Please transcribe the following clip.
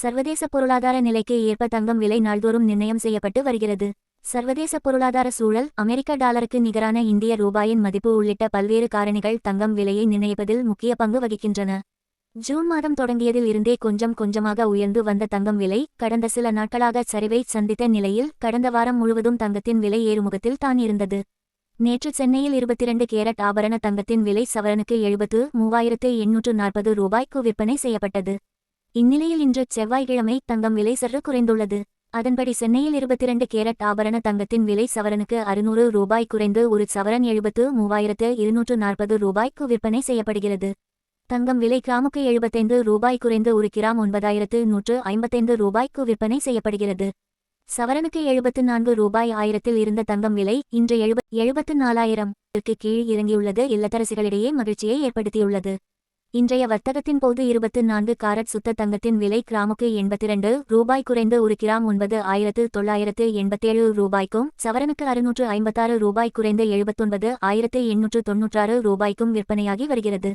சர்வதேச பொருளாதார நிலைக்கு ஏற்ப தங்கம் விலை நாள்தோறும் நிர்ணயம் செய்யப்பட்டு வருகிறது. சர்வதேச பொருளாதார சூழல் அமெரிக்க டாலருக்கு நிகரான இந்திய ரூபாயின் மதிப்பு உள்ளிட்ட பல்வேறு காரணிகள் தங்கம் விலையை நிர்ணயிப்பதில் முக்கிய பங்கு வகிக்கின்றன. ஜூன் மாதம் தொடங்கியதில் இருந்தே கொஞ்சம் கொஞ்சமாக உயர்ந்து வந்த தங்கம் விலை கடந்த சில நாட்களாக சரிவை சந்தித்த நிலையில் கடந்த வாரம் முழுவதும் தங்கத்தின் விலை ஏறுமுகத்தில் தான் இருந்தது. நேற்று சென்னையில் இருபத்திரண்டு கேரட் ஆபரண தங்கத்தின் விலை சவரனுக்கு எழுபத்து மூவாயிரத்து எண்ணூற்று நாற்பது ரூபாய்க்கு விற்பனை செய்யப்பட்டது. இந்நிலையில் இன்று செவ்வாய்க்கிழமை தங்கம் விலை சற்று குறைந்துள்ளது. அதன்படி சென்னையில் இருபத்தி இரண்டு கேரட் ஆபரண தங்கத்தின் விலை சவரனுக்கு அறுநூறு ரூபாய் குறைந்து ஒரு சவரன் எழுபத்து மூவாயிரத்து இருநூற்று நாற்பது ரூபாய்க்கு விற்பனை செய்யப்படுகிறது. தங்கம் விலை கிராமுக்கு எழுபத்தைந்து ரூபாய் குறைந்து ஒரு கிராம் ஒன்பதாயிரத்து நூற்று ஐம்பத்தைந்து ரூபாய்க்கு விற்பனை செய்யப்படுகிறது. சவரனுக்கு எழுபத்து நான்கு ரூபாய் ஆயிரத்தில் இருந்த தங்கம் விலை இன்று எழுபத்து நாலாயிரம் கீழ் இறங்கியுள்ளது. இல்லத்தரசிகளிடையே மகிழ்ச்சியை ஏற்படுத்தியுள்ளது. இன்றைய வர்த்தகத்தின் போது இருபத்து நான்கு காரட் சுத்த தங்கத்தின் விலை கிராமுக்கு எண்பத்திரண்டு ரூபாய் குறைந்து ஒரு கிராம் ஒன்பது ஆயிரத்து தொள்ளாயிரத்து எண்பத்தேழு ரூபாய்க்கும் சவரனுக்கு அறுநூற்று ஐம்பத்தாறு ரூபாய் குறைந்து எழுபத்தொன்பது ஆயிரத்து எண்ணூற்று தொன்னூற்றாறு ரூபாய்க்கும் விற்பனையாகி வருகிறது.